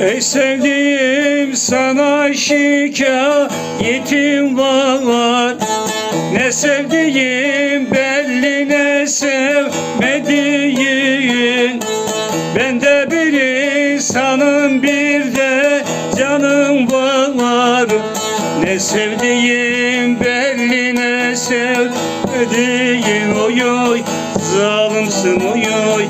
Ey sevdiğim sana şikayetim var. Ne sevdiğim belli ne sevmediğin Ben de bir insanım bir de canım var. Ne sevdiğim belli ne sevmediğin Oy oy zalimsin oy oy.